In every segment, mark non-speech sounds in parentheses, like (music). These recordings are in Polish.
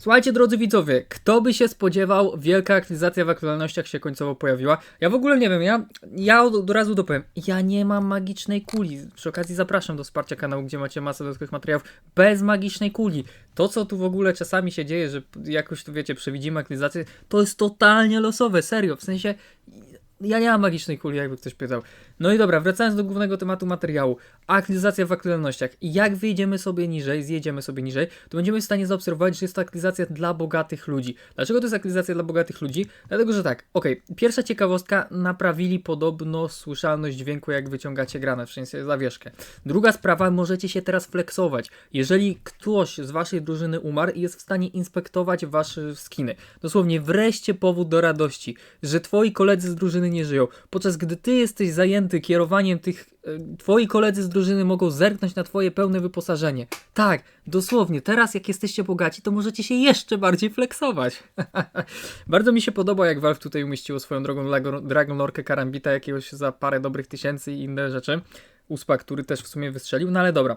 Słuchajcie, drodzy widzowie, kto by się spodziewał, wielka aktualizacja w aktualnościach się końcowo pojawiła. Ja w ogóle nie wiem, ja, ja od, razu dopowiem, ja nie mam magicznej kuli. Przy okazji zapraszam do wsparcia kanału, gdzie macie masę dodatkowych materiałów bez magicznej kuli. To, co tu w ogóle czasami się dzieje, że jakoś tu wiecie, przewidzimy aktualizację, to jest totalnie losowe, serio. W sensie, ja nie mam magicznej kuli, jakby ktoś pytał. No i dobra, wracając do głównego tematu materiału. Aktualizacja w aktualnościach. Jak wyjdziemy sobie niżej, zjedziemy sobie niżej, to będziemy w stanie zaobserwować, że jest to aktualizacja dla bogatych ludzi. Dlaczego to jest aktualizacja dla bogatych ludzi? Dlatego, że tak, okej, pierwsza ciekawostka, naprawili podobno słyszalność dźwięku, jak wyciągacie granat, w sensie zawieszkę. Druga sprawa, możecie się teraz flexować. Jeżeli ktoś z waszej drużyny umarł i jest w stanie inspektować wasze skiny. Dosłownie, wreszcie powód do radości, że twoi koledzy z drużyny nie żyją. Podczas gdy ty jesteś zajęty kierowaniem tych, e, twoi koledzy z drużyny mogą zerknąć na twoje pełne wyposażenie. Tak, dosłownie, teraz jak jesteście bogaci, to możecie się jeszcze bardziej flexować. (laughs) Bardzo mi się podoba, jak Valve tutaj umieściło swoją drogą Dragon Lorkę Karambita jakiegoś za parę dobrych tysięcy i inne rzeczy. Uspa, który też w sumie wystrzelił, no ale dobra.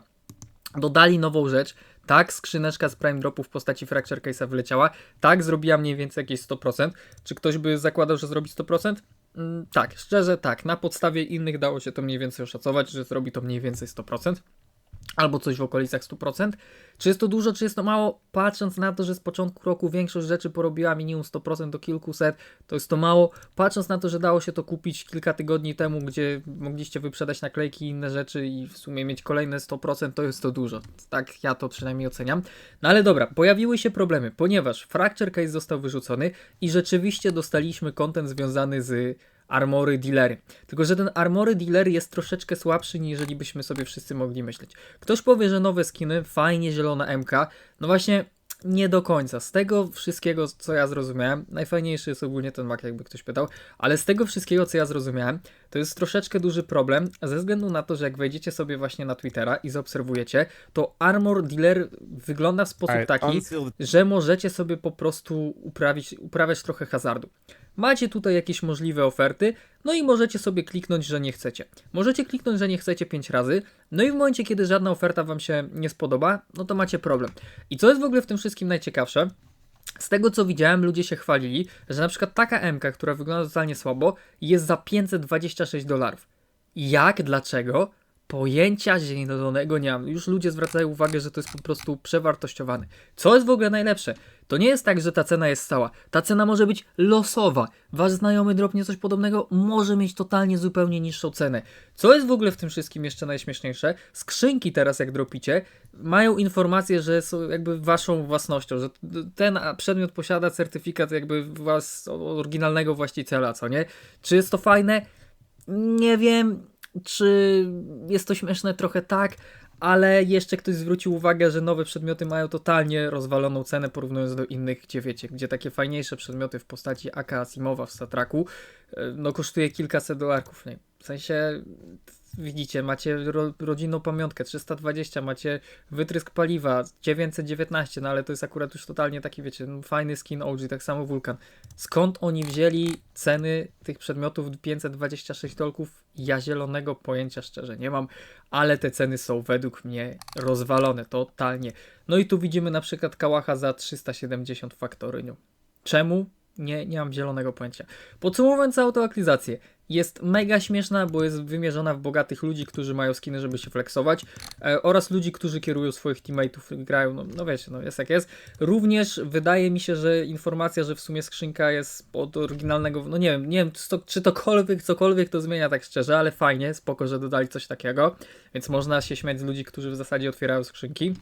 Dodali nową rzecz. Tak, skrzyneczka z Prime Dropu w postaci Fracture Case'a wyleciała. Tak, zrobiła mniej więcej jakieś 100%. Czy ktoś by zakładał, że zrobi 100%? Mm, tak, szczerze tak. Na podstawie innych dało się to mniej więcej oszacować, że zrobi to mniej więcej 100%. Albo coś w okolicach 100%. Czy jest to dużo, czy jest to mało? Patrząc na to, że z początku roku większość rzeczy porobiła minimum 100% do kilkuset, to jest to mało. Patrząc na to, że dało się to kupić kilka tygodni temu, gdzie mogliście wyprzedać naklejki i inne rzeczy i w sumie mieć kolejne 100%, to jest to dużo. Tak ja to przynajmniej oceniam. No ale dobra, pojawiły się problemy, ponieważ Fracture Case został wyrzucony i rzeczywiście dostaliśmy kontent związany z Armory Dealery. Tylko, że ten Armory Dealer jest troszeczkę słabszy, niż byśmy sobie wszyscy mogli myśleć. Ktoś powie, że nowe skiny, fajnie zielona MK. No właśnie, nie do końca. Z tego wszystkiego, co ja zrozumiałem, najfajniejszy jest ogólnie ten mak, jakby ktoś pytał, ale z tego wszystkiego, co ja zrozumiałem, to jest troszeczkę duży problem, ze względu na to, że jak wejdziecie sobie właśnie na Twittera i zaobserwujecie, to Armor Dealer wygląda w sposób taki, że możecie sobie po prostu uprawić, uprawiać trochę hazardu. Macie tutaj jakieś możliwe oferty, no i możecie sobie kliknąć, że nie chcecie. Możecie kliknąć, że nie chcecie 5 razy, no i w momencie, kiedy żadna oferta Wam się nie spodoba, no to macie problem. I co jest w ogóle w tym wszystkim najciekawsze? Z tego co widziałem, ludzie się chwalili, że na przykład taka MK, która wygląda totalnie słabo, jest za 526 dolarów. Jak? Dlaczego? Pojęcia zielonego nie mam. Już ludzie zwracają uwagę, że to jest po prostu przewartościowane. Co jest w ogóle najlepsze? To nie jest tak, że ta cena jest stała. Ta cena może być losowa. Wasz znajomy dropnie coś podobnego, może mieć totalnie zupełnie niższą cenę. Co jest w ogóle w tym wszystkim jeszcze najśmieszniejsze? Skrzynki teraz, jak dropicie, mają informację, że są jakby waszą własnością, że ten przedmiot posiada certyfikat jakby was oryginalnego właściciela, co nie? Czy jest to fajne? Nie wiem, czy jest to śmieszne trochę tak, ale jeszcze ktoś zwrócił uwagę, że nowe przedmioty mają totalnie rozwaloną cenę porównując do innych, gdzie wiecie, gdzie takie fajniejsze przedmioty w postaci AK Asimowa w Statraku e, no kosztuje kilkaset dolarków. Nie? W sensie widzicie, macie ro, rodzinną pamiątkę 320, macie wytrysk paliwa 919, no ale to jest akurat już totalnie taki, wiecie, no, fajny skin OG, tak samo Vulkan. Skąd oni wzięli ceny tych przedmiotów 526 dolków? Ja zielonego pojęcia szczerze nie mam, ale te ceny są według mnie rozwalone totalnie. No i tu widzimy na przykład Kałacha za 370 w faktoryniu. Czemu? Nie, nie mam zielonego pojęcia. Podsumowując całą jest mega śmieszna, bo jest wymierzona w bogatych ludzi, którzy mają skiny, żeby się flexować e, oraz ludzi, którzy kierują swoich teammateów i grają, no, no wiecie, no jest jak jest. Również wydaje mi się, że informacja, że w sumie skrzynka jest od oryginalnego, no nie wiem, nie wiem czy, to, czy tokolwiek, cokolwiek to zmienia tak szczerze, ale fajnie, spoko, że dodali coś takiego, więc można się śmiać z ludzi, którzy w zasadzie otwierają skrzynki,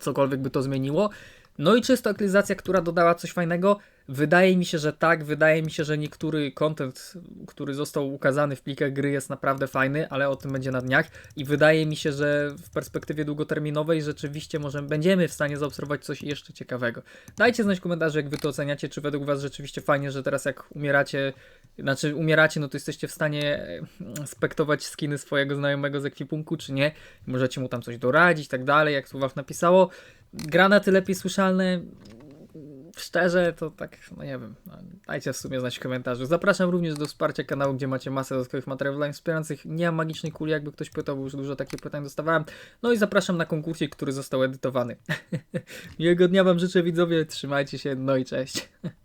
cokolwiek by to zmieniło. No i czy jest to aktualizacja, która dodała coś fajnego? Wydaje mi się, że tak. Wydaje mi się, że niektóry content, który został ukazany w plikach gry jest naprawdę fajny, ale o tym będzie na dniach. I wydaje mi się, że w perspektywie długoterminowej rzeczywiście możemy, będziemy w stanie zaobserwować coś jeszcze ciekawego. Dajcie znać w komentarzu, jak wy to oceniacie, czy według was rzeczywiście fajnie, że teraz jak umieracie, znaczy umieracie, no to jesteście w stanie e, spektować skiny swojego znajomego z ekwipunku, czy nie. Możecie mu tam coś doradzić, tak dalej, jak wam napisało. Granaty lepiej słyszalne szczerze, to tak, no nie wiem, no, dajcie w sumie znać w komentarzu. Zapraszam również do wsparcia kanału, gdzie macie masę dodatkowych materiałów dla wspierających. Nie mam magicznej kuli, jakby ktoś pytał, bo już dużo takich pytań dostawałem. No i zapraszam na konkursik, który został edytowany. (laughs) Miłego dnia wam życzę widzowie, trzymajcie się, no i cześć. (laughs)